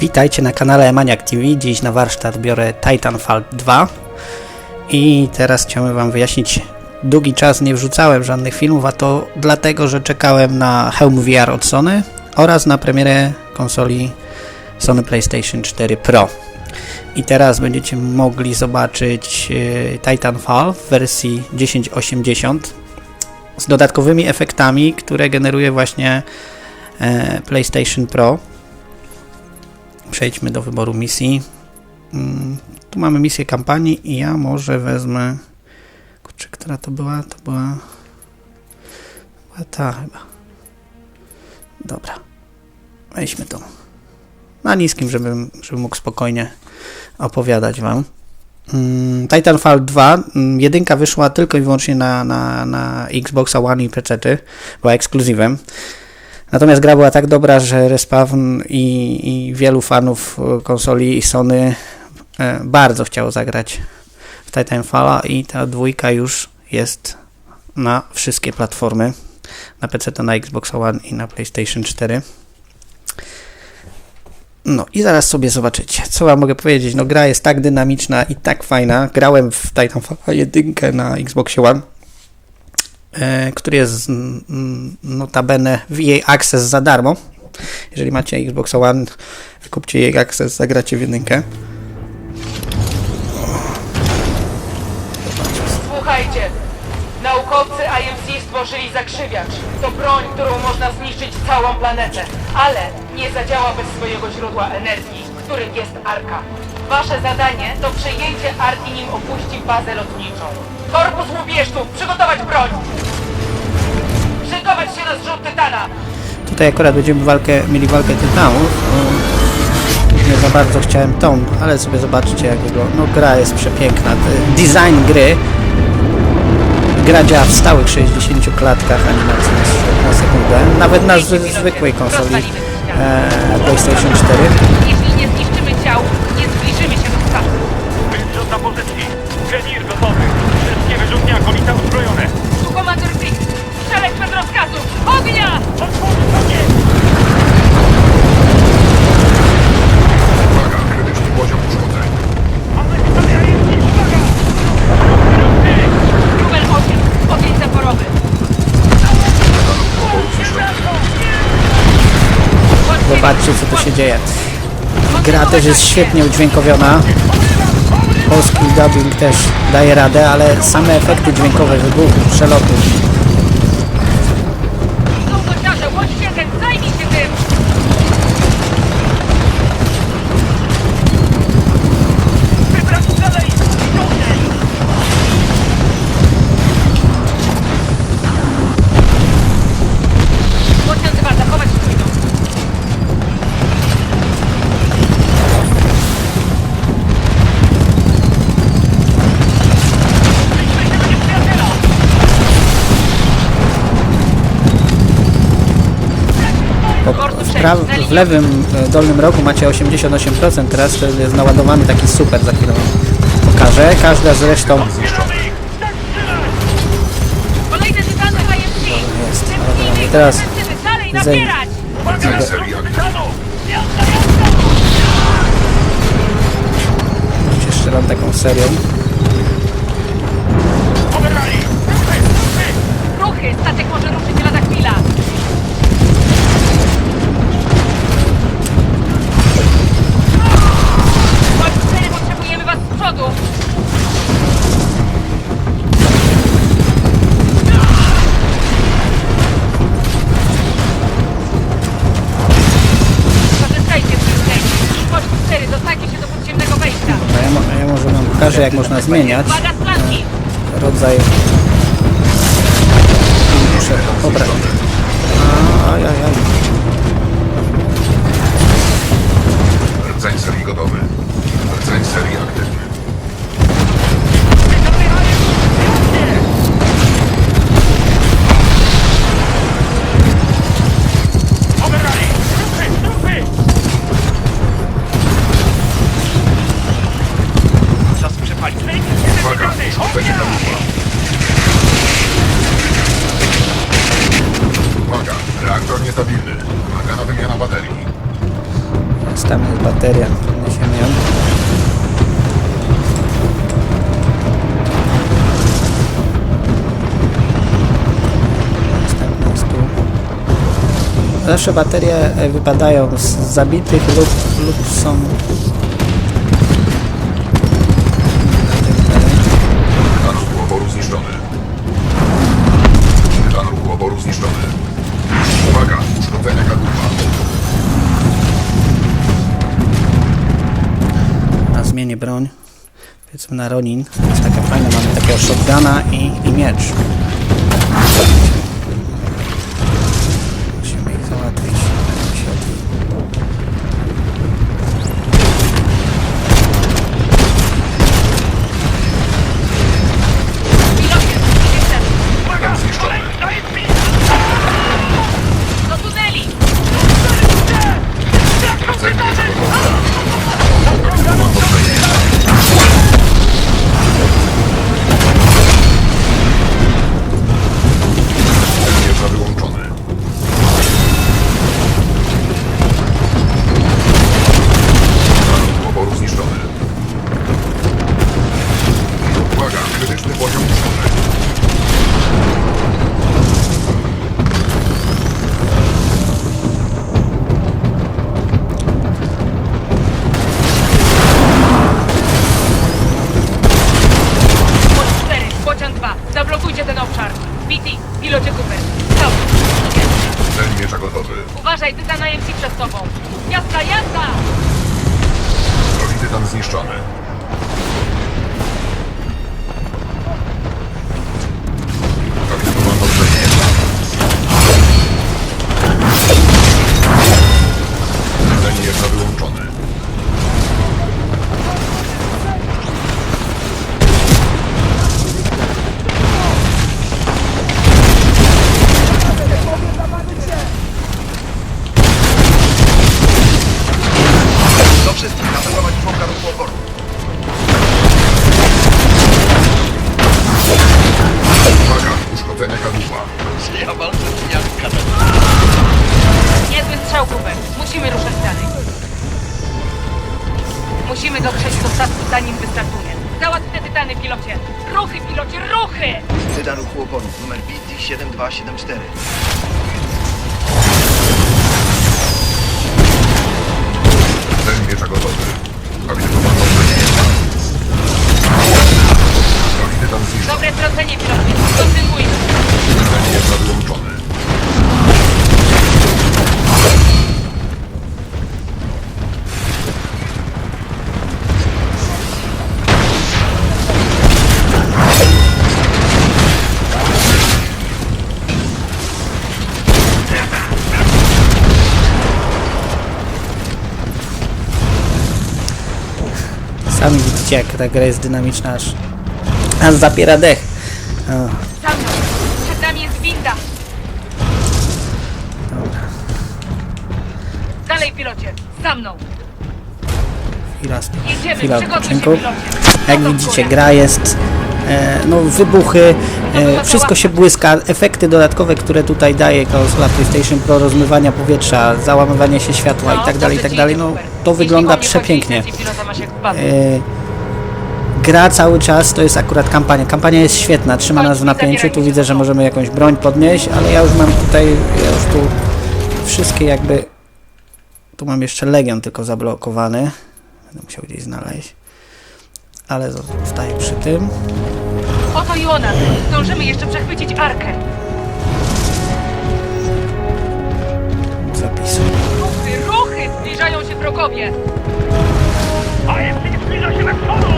Witajcie na kanale Maniac TV. Dziś na warsztat biorę Titanfall 2 i teraz chciałem Wam wyjaśnić. Długi czas nie wrzucałem żadnych filmów, a to dlatego, że czekałem na hełm VR od Sony oraz na premierę konsoli Sony PlayStation 4 Pro. I teraz będziecie mogli zobaczyć e, Titanfall w wersji 1080 z dodatkowymi efektami, które generuje właśnie e, PlayStation Pro. Przejdźmy do wyboru misji. Mm, Tu mamy misję kampanii i ja może wezmę. Kurczę, która to była? To była. Była ta chyba. Dobra. Weźmy to. Na niskim, żebym, żebym mógł spokojnie opowiadać Wam. Mm, Titanfall 2, mm, jedynka wyszła tylko i wyłącznie na, na, na Xboxa One i PC, była ekskluzywem. Natomiast gra była tak dobra, że Respawn i, i wielu fanów e, konsoli i Sony e, bardzo chciało zagrać w Titanfalla i ta dwójka już jest na wszystkie platformy. Na PC, to na Xbox One i na PlayStation 4. No i zaraz sobie zobaczycie, co wam mogę powiedzieć. No gra jest tak dynamiczna i tak fajna. Grałem w Titanfalla 1 na Xboxie One, który jest mm, notabene w EA Access za darmo. Jeżeli macie Xbox One, wykupcie EA Access, zagracie w jedynkę. Słuchajcie, naukowcy IMC stworzyli zakrzywiacz. To broń, którą można zniszczyć całą planetę, ale nie zadziała bez swojego źródła energii, którym jest Arka. Wasze zadanie to przejęcie Arki, nim opuści bazę lotniczą. Korpus łubieżców, przygotować broń! Szykować się na zrzut Tytana! Tutaj akurat będziemy walkę, mieli walkę tytanów. Nie za bardzo chciałem tą, ale sobie zobaczcie jak wygląda. No gra jest przepiękna. Design gry. Gra działa w stałych 60 klatkach animacji na, sekundę. Nawet na zwy- zwykłej konsoli e, PlayStation 4. Wyrzut na pozycji. Genir gotowy. Wszystkie wyrzutnie akolita uzbrojone. Tu komandor Big! Strzelek bez rozkazu! Ognia! Otwórz ogień! Uwaga, krytyczny poziom uszkodzeń. Mamy stawiający, uwaga! Wyrzutny! Rubel 8, ogień zaporowy. Zobaczcie co tu się dzieje. Gra też jest świetnie udźwiękowiona. Polski dubbing też daje radę, ale same efekty dźwiękowe, wybuchów, przelotów. Praw, w lewym e, dolnym rogu macie 88%, teraz to jest naładowany taki super, za chwilę wam pokażę. Każda zresztą jest nimi, Teraz zej- jeszcze mam taką serią. Jak można zmieniać rodzaj... Muszę pobrać. Tam jest bateria. Podniesiemy ją. Zawsze baterie e, wypadają z zabitych lub, lub są... Powiedzmy na Ronin. Jest taka fajna, mamy takiego shotguna i, i miecz. BT-7274. Cel miecza gotowy. Podwojenie. Drogi tytan zniszczony. Dobre tracenie, pilocie. Kontynuujmy. Cel miecza wyłączony. Sami widzicie, jak ta gra jest dynamiczna, aż, aż zapiera dech. O, Za mną. Przed nami jest winda. Dalej, pilocie. Za mną. chwila, Jedziemy, chwila przygotuj się, odpoczynku. pilocie. Jak widzicie, gra jest, no wybuchy, e, wszystko się błyska, efekty dodatkowe, które tutaj daje konsola PlayStation Pro, rozmywania powietrza, załamywanie się światła i tak dalej, i tak dalej, no to wygląda przepięknie. E, gra cały czas, to jest akurat kampania. Kampania jest świetna, trzyma nas w napięciu. Tu widzę, że możemy jakąś broń podnieść, ale ja już mam tutaj, ja już tu wszystkie jakby... Tu mam jeszcze Legion tylko zablokowany. Będę musiał gdzieś znaleźć. Ale zostaję przy tym. Oto i ona. Zdążymy jeszcze przechwycić arkę. Zapisuję. Ruchy, ruchy! Zbliżają się wrogowie. IMC zbliża się na przodu!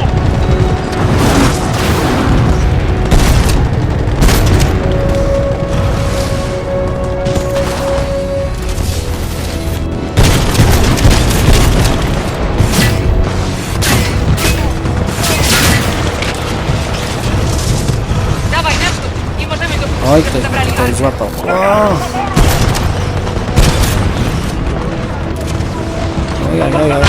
Oj, ktoś arkę. złapał. Oj, oj, oj, oj, oj.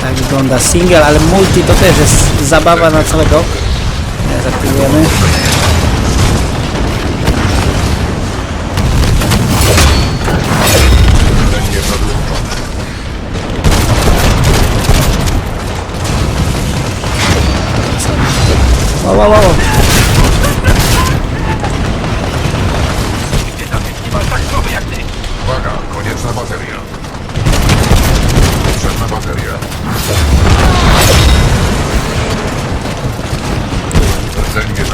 Tak wygląda single, ale multi to też jest zabawa na całego. Teraz Wow, wow, wow. Gdzie tam jest niemal tak słaby jak ty? Uwaga, konieczna bateria. Potrzebna bateria.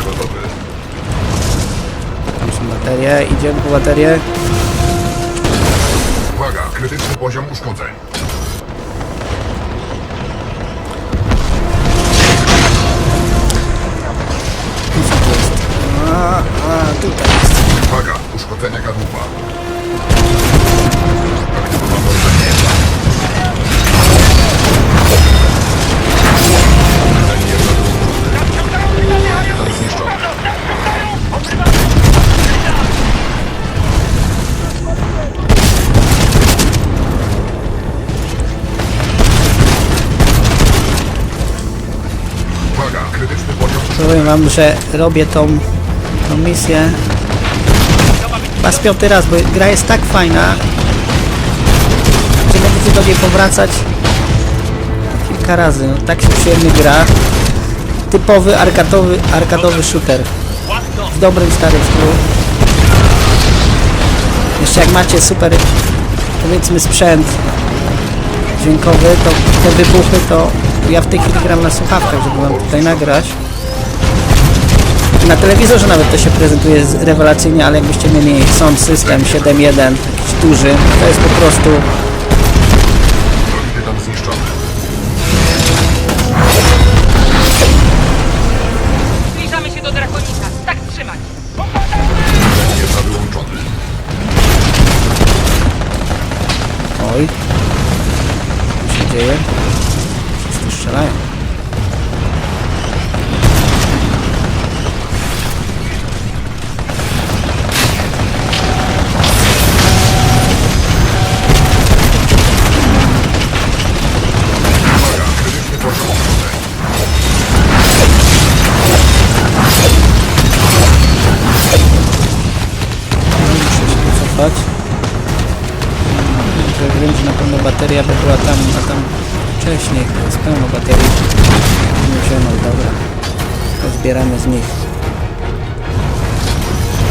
Gotowy. Tam są baterie. Idziemy po baterię. Uwaga, krytyczny poziom uszkodzeń. Tutaj jest. Uwaga, uszkodzenia kadłuba. Uwaga, krytyczny poziom Powiem wam, że robię tą, tą misję chyba piąty raz, bo gra jest tak fajna, że będziecie do niej powracać kilka razy. No, tak się przyjemnie gra. Typowy arkadowy, arkadowy shooter. W dobrym starym stylu. Jeszcze jak macie super, powiedzmy sprzęt dźwiękowy, to te wybuchy to ja w tej chwili gram na słuchawkach, żeby wam tutaj nagrać. Na telewizorze nawet to się prezentuje rewelacyjnie, ale jakbyście mieli sound system 7.1, jakiś duży, to jest po prostu. Wycofać. Że wiem, że na pewno bateria by była tam, a tam wcześniej. Jest pełno baterii. Nie wziąłem, dobra. To zbieramy z nich.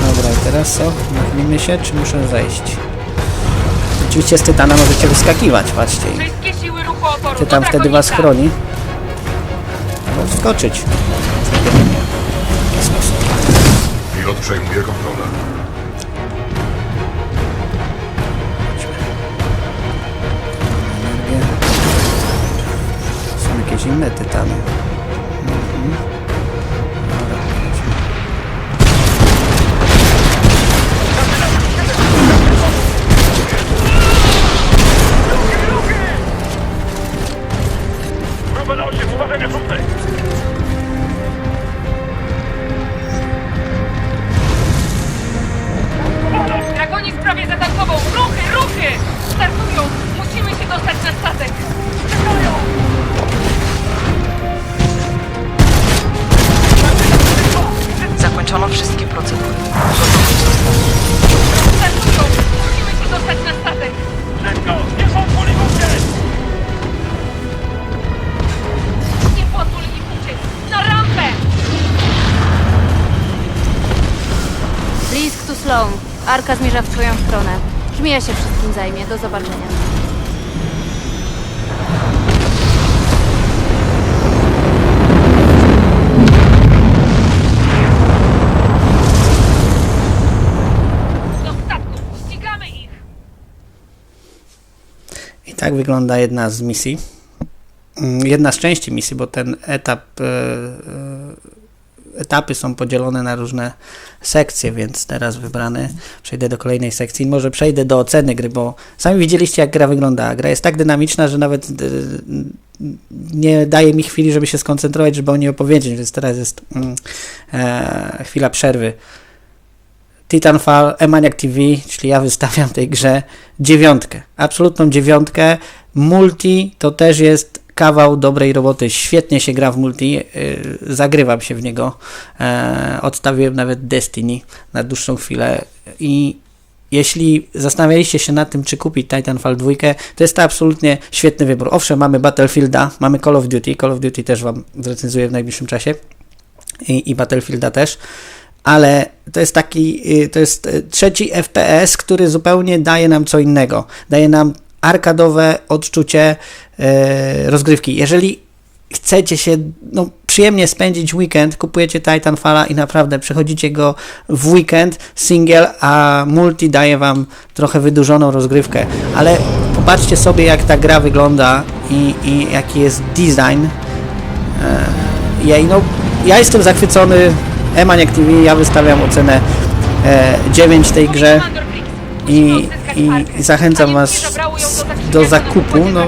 Dobra, i teraz co? Nachnijmy się, czy muszę zejść? Oczywiście z Tytana możecie wyskakiwać, patrzcie. Tytan wtedy was chroni. Albo wskoczyć. W taki sposób. Pilot przejmuje kontrolę. Inne tytany. Mhm. Sloan. Arka zmierza w twoją stronę. Żmija się wszystkim zajmie. Do zobaczenia. Do statku. Ścigamy ich. I tak wygląda jedna z misji. Mm, Jedna z części misji, bo ten etap, e, e, etapy są podzielone na różne sekcje, więc teraz wybrany przejdę do kolejnej sekcji. Może przejdę do oceny gry, bo sami widzieliście, jak gra wygląda. Gra jest tak dynamiczna, że nawet e, nie daje mi chwili, żeby się skoncentrować, żeby o niej opowiedzieć, więc teraz jest mm, e, chwila przerwy. Titanfall, Emaniac TV, czyli ja wystawiam tej grze dziewiątkę, absolutną dziewiątkę. Multi to też jest kawał dobrej roboty. Świetnie się gra w multi. y, Zagrywam się w niego. E, Odstawiłem nawet Destiny na dłuższą chwilę i jeśli zastanawialiście się nad tym, czy kupić Titanfall 2, to jest to absolutnie świetny wybór. Owszem, mamy Battlefielda, mamy Call of Duty. Call of Duty też Wam zrecenzuję w najbliższym czasie i, i Battlefielda też, ale to jest taki, y, to jest y, trzeci FPS, który zupełnie daje nam co innego. Daje nam arkadowe odczucie e, rozgrywki. Jeżeli chcecie się no, przyjemnie spędzić weekend, kupujecie Titanfalla i naprawdę przechodzicie go w weekend, single, a multi daje wam trochę wydłużoną rozgrywkę. Ale popatrzcie sobie, jak ta gra wygląda i, i jaki jest design. E, ja, no, ja jestem zachwycony. Emaniac TV, ja wystawiam ocenę e, 9 tej grze i, i zachęcam Was do zakupu. No.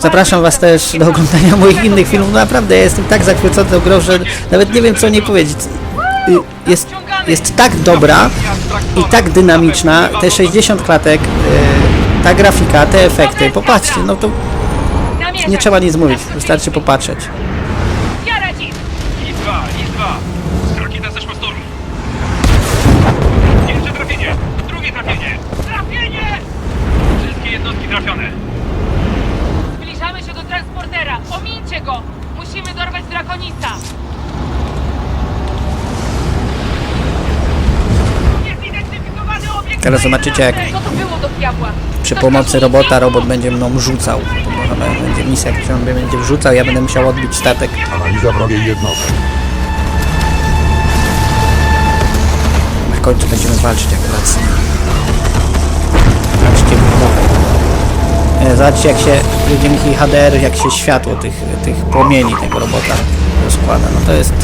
Zapraszam Was też do oglądania moich innych filmów. Naprawdę ja jestem tak zachwycony tą grą, że nawet nie wiem co o niej powiedzieć. Y, Jest, jest tak dobra i tak dynamiczna. Te 60 klatek, y, ta grafika, te efekty. Popatrzcie, no to nie trzeba nic mówić, wystarczy popatrzeć. Teraz zobaczycie, jak Co to było do diabła? przy pomocy robota robot będzie mną rzucał. To Będzie misja, którą on będzie wrzucał, ja będę musiał odbić statek. Analiza wrogiej jednostki. Na końcu będziemy walczyć akurat z nim. Zobaczcie. E, zobaczcie jak się dzięki HDR, jak się światło tych, tych płomieni tego robota rozkłada. No to jest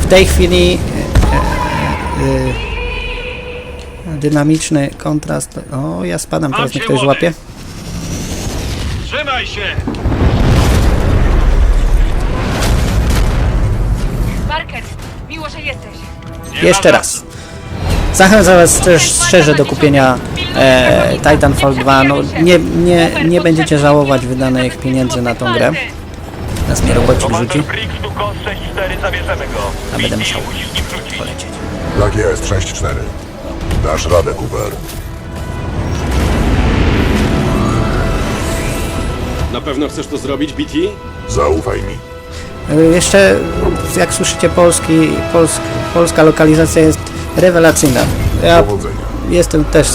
w tej chwili e, e, e, dynamiczny kontrast. O, ja spadam, teraz mnie ktoś złapie. Trzymaj się. Parker, miło, że jesteś. Nie Jeszcze raz. Zachęcam Was też szczerze do kupienia e, Titanfall 2. No, nie, nie, nie będziecie żałować wydanych pieniędzy na tą grę. Nas mnie robocik rzuci. Briggs tu kod 6-4, zabierzemy go. A będę musiał polecieć. Tak jest, 6-4. Dasz radę, Cooper. Na pewno chcesz to zrobić, BT? Zaufaj mi. E, Jeszcze, jak słyszycie, polski, polsk, polska lokalizacja jest rewelacyjna. Ja Powodzenia. jestem też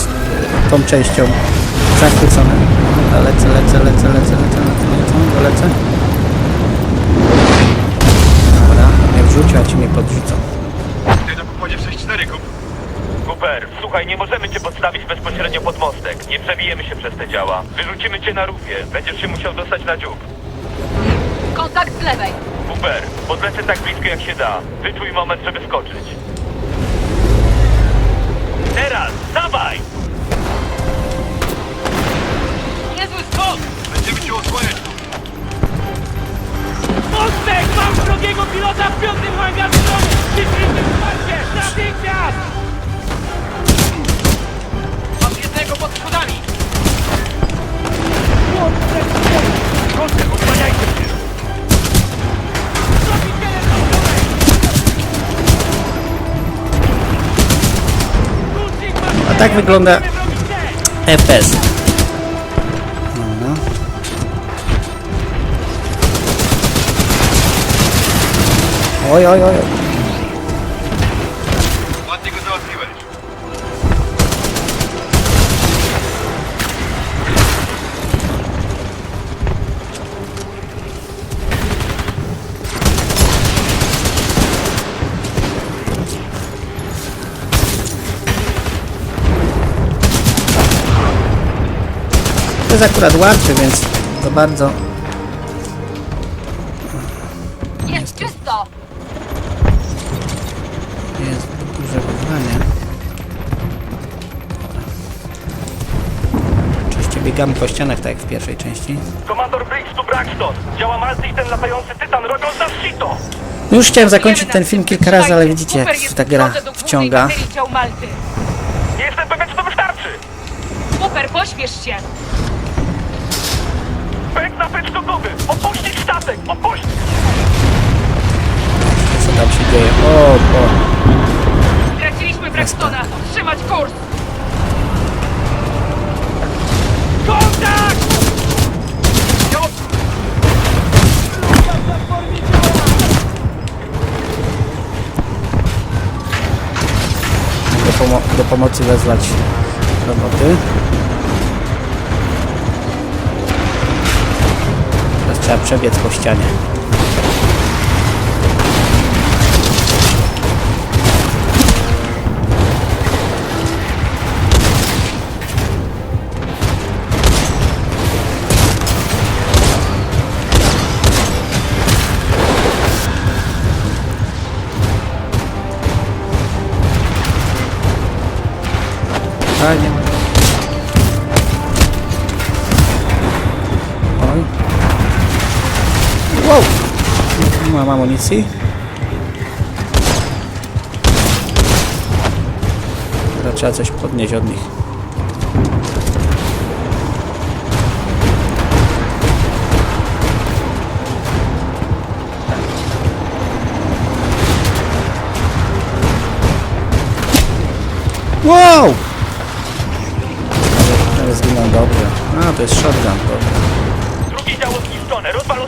tą częścią zachwycony. Dobra, Lecę, lecę, lecę, lecę, lecę, lecę, lecę, dolecę. Dobra, mnie wrzucił, a ci mnie podrzucą. Ty na pokładzie w 6-4, Kup. Cooper, słuchaj, nie możemy cię podstawić bezpośrednio pod mostek. Nie przebijemy się przez te działa. Wyrzucimy cię na rufie. Będziesz się musiał dostać na dziób. Kontakt z lewej. Cooper, podlecę tak blisko jak się da. Wyczuj moment, żeby skoczyć. Teraz, dawaj! Niezły skok! Będziemy cię osłaniać. Mostek! Mam drugiego pilota w piątym hangarze domu! Przyjrzyjcie wsparcie! Natychmiast! Pod schodami! Się! A tak wygląda FPS. Dobra. Oj, oj, oj. Jest akurat łatwy, więc za bardzo Jest czysto! jest duże wyzwanie. Oczywiście biegamy po ścianach, tak jak w pierwszej części. Komandor Briggs tu Braxton. Działa Malty i ten latający tytan robią za sito. No już chciałem zakończyć ten film kilka razy, ale widzicie jak ta gra wciąga. Nie jestem pewien, czy to wystarczy. Super, pośpiesz się! Pęk napęd gotowy! Opuścić statek! Opuścić! Co tam się dzieje? O, o. Straciliśmy Braxtona! Trzymać kurs! Kontakt! Do, pomo do pomocy wezwać roboty. Trzeba przebiec po ścianie. Wow! Nie mam amunicji. Teraz trzeba coś podnieść od nich. Wow! Ale zginął dobrze. A, to jest shotgun, dobra. Drugie działo zniszczone, rozwal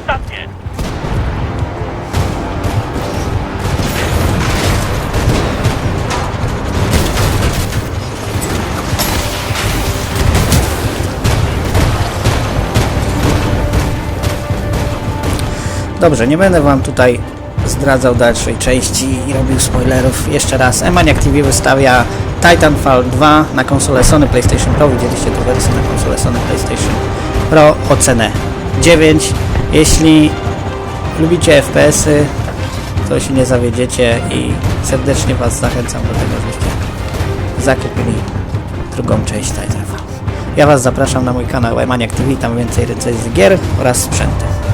Dobrze, nie będę wam tutaj zdradzał dalszej części i robił spoilerów. Jeszcze raz, Emaniac TV wystawia Titanfall 2 na konsolę Sony PlayStation Pro. Widzieliście tę wersję na konsolę Sony PlayStation Pro. Ocenę 9. Jeśli lubicie FPS-y, to się nie zawiedziecie i serdecznie was zachęcam do tego, żebyście zakupili drugą część Titanfall. Ja was zapraszam na mój kanał Emaniac TV, tam więcej recenzji gier oraz sprzętu.